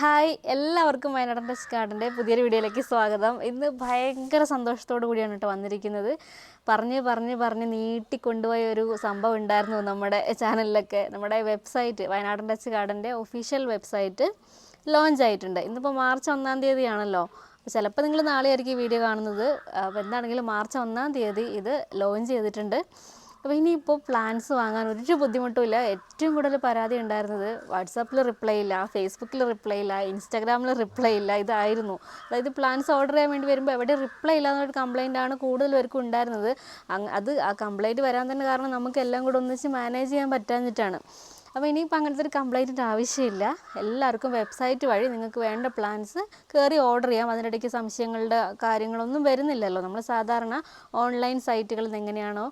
Hi എല്ലാവർക്കും വയനാടൻ touch ഗാർഡന്റെ പുതിയൊരു വീഡിയോയിലേക്ക് സ്വാഗതം. ഇന്ന് ഭയങ്കര സന്തോഷത്തോടു കൂടിയാണ് കേട്ടോ വന്നിരിക്കുന്നത്. പറഞ്ഞ് പറഞ്ഞ് പറഞ്ഞ് നീട്ടിക്കൊണ്ടുപോയ ഒരു സംഭവം ഉണ്ടായിരുന്നു നമ്മുടെ ചാനലിലൊക്കെ. നമ്മുടെ വെബ്സൈറ്റ് വയനാടൻ ടച്ച് ഗാർഡന്റെ ഒഫീഷ്യൽ വെബ്സൈറ്റ് ലോഞ്ച് ആയിട്ടുണ്ട്. ഇന്നിപ്പോൾ മാർച്ച് ഒന്നാം തീയതിയാണല്ലോ. ചിലപ്പോൾ നിങ്ങൾ നാളെയായിരിക്കും ഈ വീഡിയോ കാണുന്നത്. അപ്പോൾ എന്താണെങ്കിലും മാർച്ച് ഒന്നാം തീയതി ഇത് ലോഞ്ച് ചെയ്തിട്ടുണ്ട്. അപ്പോൾ ഇനിയിപ്പോൾ പ്ലാൻസ് വാങ്ങാൻ ഒരു ബുദ്ധിമുട്ടുമില്ല. ഏറ്റവും കൂടുതൽ പരാതി ഉണ്ടായിരുന്നത് വാട്സാപ്പിൽ റിപ്ലൈ ഇല്ല ഫേസ്ബുക്കിൽ റിപ്ലൈ ഇല്ല ഇൻസ്റ്റാഗ്രാമിൽ റിപ്ലൈ ഇല്ല ഇതായിരുന്നു. അതായത് പ്ലാൻസ് ഓർഡർ ചെയ്യാൻ വേണ്ടി വരുമ്പോൾ എവിടെ റിപ്ലൈ ഇല്ല എന്നൊരു കംപ്ലൈന്റ് ആണ് കൂടുതൽ പേർക്കും ഉണ്ടായിരുന്നത്. അത് ആ കംപ്ലൈന്റ് വരാൻ തന്നെ കാരണം നമുക്ക് എല്ലാം കൂടെ ഒന്നിച്ച് മാനേജ് ചെയ്യാൻ പറ്റാഞ്ഞിട്ടാണ്. അപ്പോൾ ഇനിയിപ്പോൾ അങ്ങനത്തെ ഒരു കംപ്ലൈന്റിന്റെ ആവശ്യമില്ല. എല്ലാവർക്കും വെബ്സൈറ്റ് വഴി നിങ്ങൾക്ക് വേണ്ട പ്ലാൻസ് കയറി ഓർഡർ ചെയ്യാം. അതിനിടയ്ക്ക് സംശയങ്ങളുടെ കാര്യങ്ങളൊന്നും വരുന്നില്ലല്ലോ. നമ്മൾ സാധാരണ ഓൺലൈൻ സൈറ്റുകളിൽ നിന്ന് എങ്ങനെയാണോ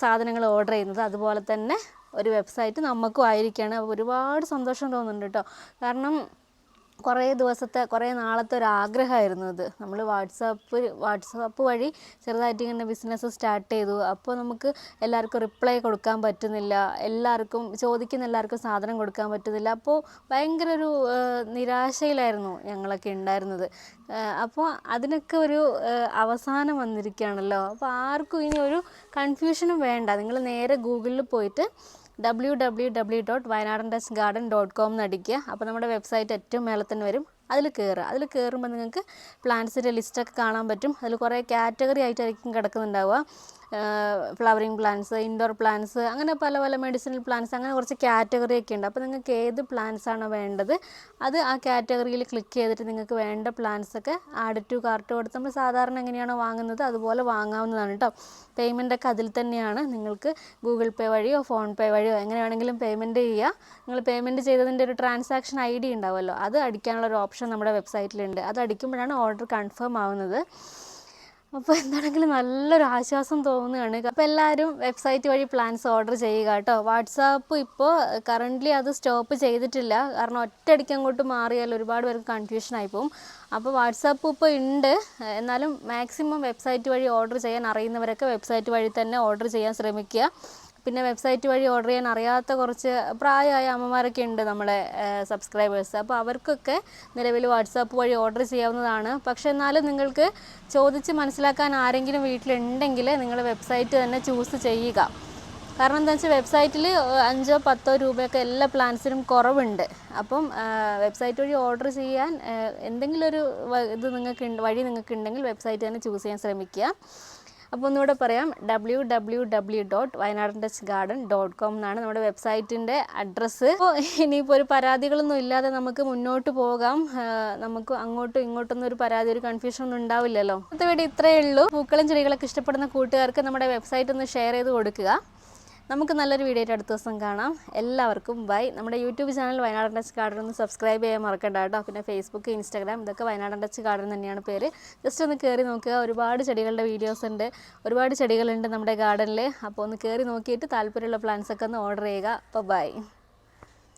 സാധനങ്ങൾ ഓർഡർ ചെയ്യുന്നത്. അതുപോലെ തന്നെ ഒരു വെബ്സൈറ്റ് നമുക്കും ആയിരിക്കുകയാണ് ഒരുപാട് സന്തോഷം തോന്നുന്നുണ്ട് കേട്ടോ കാരണം കുറേ ദിവസത്തെ കുറേ നാളത്തെ ഒരു ആഗ്രഹമായിരുന്നു ഇത് നമ്മൾ വാട്സാപ്പ് വാട്സാപ്പ് വഴി ചെറുതായിട്ട് ഇങ്ങനെ ബിസിനസ് സ്റ്റാർട്ട് ചെയ്തു. അപ്പോൾ നമുക്ക് എല്ലാവർക്കും റിപ്ലൈ കൊടുക്കാൻ പറ്റുന്നില്ല. എല്ലാവർക്കും ചോദിക്കുന്ന എല്ലാവർക്കും സാധനം കൊടുക്കാൻ പറ്റുന്നില്ല. അപ്പോൾ ഭയങ്കര ഒരു നിരാശയിലായിരുന്നു ഞങ്ങളൊക്കെ ഉണ്ടായിരുന്നത്. അപ്പോൾ അതിനൊക്കെ ഒരു അവസാനം വന്നിരിക്കുകയാണല്ലോ. അപ്പോൾ ആർക്കും ഇനി ഒരു കൺഫ്യൂഷനും വേണ്ട. നിങ്ങൾ നേരെ ഗൂഗിളിൽ പോയിട്ട് W W W dot Wayanadan touch garden dot com നടിക്കുക. അപ്പോൾ നമ്മുടെ വെബ്സൈറ്റ് ഏറ്റവും മേലെ തന്നെ വരും. അതിൽ കയറുക അതിൽ കയറുമ്പോൾ നിങ്ങൾക്ക് പ്ലാന്റ്സിന്റെ ലിസ്റ്റൊക്കെ കാണാൻ പറ്റും. അതിൽ കുറേ കാറ്റഗറി ആയിട്ടായിരിക്കും കിടക്കുന്നുണ്ടാവുക. ഫ്ലവറിങ് പ്ലാന്റ്സ് ഇൻഡോർ പ്ലാന്റ്സ് അങ്ങനെ പല പല മെഡിസിനൽ പ്ലാന്റ്സ് അങ്ങനെ കുറച്ച് കാറ്റഗറി ഒക്കെ ഉണ്ട്. അപ്പോൾ നിങ്ങൾക്ക് ഏത് പ്ലാന്റ്സ് ആണോ വേണ്ടത് അത് ആ കാറ്റഗറിയിൽ ക്ലിക്ക് ചെയ്തിട്ട് നിങ്ങൾക്ക് വേണ്ട പ്ലാന്റ്സ് ഒക്കെ ആഡ് ടു കാർട്ട് കൊടുത്ത് നമ്മൾ സാധാരണ എങ്ങനെയാണോ വാങ്ങുന്നത് അതുപോലെ വാങ്ങാവുന്നതാണ് കേട്ടോ പേയ്മെന്റ് ഒക്കെ അതിൽ തന്നെയാണ്. നിങ്ങൾക്ക് ഗൂഗിൾ പേ വഴിയോ ഫോൺ പേ വഴിയോ എങ്ങനെ വേണമെങ്കിലും പേയ്മെന്റ് ചെയ്യുക. നിങ്ങൾ പേയ്മെന്റ് ചെയ്തതിന്റെ ഒരു ട്രാൻസാക്ഷൻ ഐ ഡി ഉണ്ടാവുമല്ലോ അത് അടിക്കാനുള്ള ഒരു ഓപ്ഷൻ നമ്മുടെ വെബ്സൈറ്റിലുണ്ട് അത് അടിക്കുമ്പോഴാണ് ഓർഡർ കൺഫേം ആവുന്നത്. അപ്പോൾ എന്താണെങ്കിലും നല്ലൊരു ആശ്വാസം തോന്നുകയാണ്. അപ്പോൾ എല്ലാവരും വെബ്സൈറ്റ് വഴി പ്ലാൻസ് ഓർഡർ ചെയ്യുക കേട്ടോ. വാട്സാപ്പ് ഇപ്പോൾ കറന്റ്ലി അത് സ്റ്റോപ്പ് ചെയ്തിട്ടില്ല. കാരണം ഒറ്റയടിക്ക് അങ്ങോട്ട് മാറിയാൽ ഒരുപാട് പേർക്ക് കൺഫ്യൂഷൻ ആയി പോകും അപ്പോൾ വാട്സാപ്പ് ഇപ്പോൾ ഉണ്ട്. എന്നാലും മാക്സിമം വെബ്സൈറ്റ് വഴി ഓർഡർ ചെയ്യാൻ അറിയുന്നവരൊക്കെ വെബ്സൈറ്റ് വഴി തന്നെ ഓർഡർ ചെയ്യാൻ ശ്രമിക്കുക. പിന്നെ വെബ്സൈറ്റ് വഴി ഓർഡർ ചെയ്യാൻ അറിയാത്ത കുറച്ച് പ്രായമായ അമ്മമാരൊക്കെ ഉണ്ട് നമ്മുടെ സബ്സ്ക്രൈബേഴ്സ് അപ്പോൾ അവർക്കൊക്കെ നിലവിൽ വാട്സാപ്പ് വഴി ഓർഡർ ചെയ്യാവുന്നതാണ്. പക്ഷേ എന്നാലും നിങ്ങൾക്ക് ചോദിച്ച് മനസ്സിലാക്കാൻ ആരെങ്കിലും വീട്ടിലുണ്ടെങ്കിൽ നിങ്ങൾ വെബ്സൈറ്റ് തന്നെ ചൂസ് ചെയ്യുക. കാരണം എന്താ വെച്ചാൽ വെബ്സൈറ്റിൽ അഞ്ചോ പത്തോ രൂപയൊക്കെ എല്ലാ പ്ലാൻസിനും കുറവുണ്ട്. അപ്പം വെബ്സൈറ്റ് വഴി ഓർഡർ ചെയ്യാൻ എന്തെങ്കിലും ഒരു ഇത് നിങ്ങൾക്ക് വഴി നിങ്ങൾക്ക് ഉണ്ടെങ്കിൽ വെബ്സൈറ്റ് തന്നെ ചൂസ് ചെയ്യാൻ ശ്രമിക്കുക. അപ്പോൾ ഒന്നുകൂടെ പറയാം. W W W dot Wayanadan touch garden dot com എന്നാണ് നമ്മുടെ വെബ്സൈറ്റിന്റെ അഡ്രസ്സ്. അപ്പോൾ ഇനിയിപ്പോൾ ഒരു പരാതികളൊന്നും ഇല്ലാതെ നമുക്ക് മുന്നോട്ട് പോകാം. നമുക്ക് അങ്ങോട്ടും ഇങ്ങോട്ടൊന്നും ഒരു പരാതി ഒരു കൺഫ്യൂഷൻ ഒന്നും ഉണ്ടാവില്ലല്ലോ. ഇന്നത്തെ വീട് ഇത്രയേ ഉള്ളൂ. പൂക്കളും ചെടികളൊക്കെ ഇഷ്ടപ്പെടുന്ന കൂട്ടുകാർക്ക് നമ്മുടെ വെബ്സൈറ്റ് ഒന്ന് ഷെയർ ചെയ്ത് കൊടുക്കുക. നമുക്ക് നല്ലൊരു വീഡിയോ അടുത്ത ദിവസം കാണാം. എല്ലാവർക്കും ബൈ. നമ്മുടെ YouTube channel Wayanadan touch garden ഒന്ന് സബ്സ്ക്രൈബ് ചെയ്യാൻ മറക്കണ്ട കേട്ടോ. പിന്നെ ഫേസ്ബുക്ക് ഇൻസ്റ്റാഗ്രാം ഇതൊക്കെ വയനാടൻ ടച്ച് ഗാർഡൻ തന്നെയാണ് പേര്. ജസ്റ്റ് ഒന്ന് കയറി നോക്കുക. ഒരുപാട് ചെടികളുടെ വീഡിയോസ് ഉണ്ട്. ഒരുപാട് ചെടികളുണ്ട് നമ്മുടെ ഗാർഡനിൽ അപ്പോൾ ഒന്ന് കയറി നോക്കിയിട്ട് താല്പര്യമുള്ള പ്ലാന്റ്സൊക്കെ ഒന്ന് ഓർഡർ ചെയ്യുക. അപ്പോൾ ബൈ.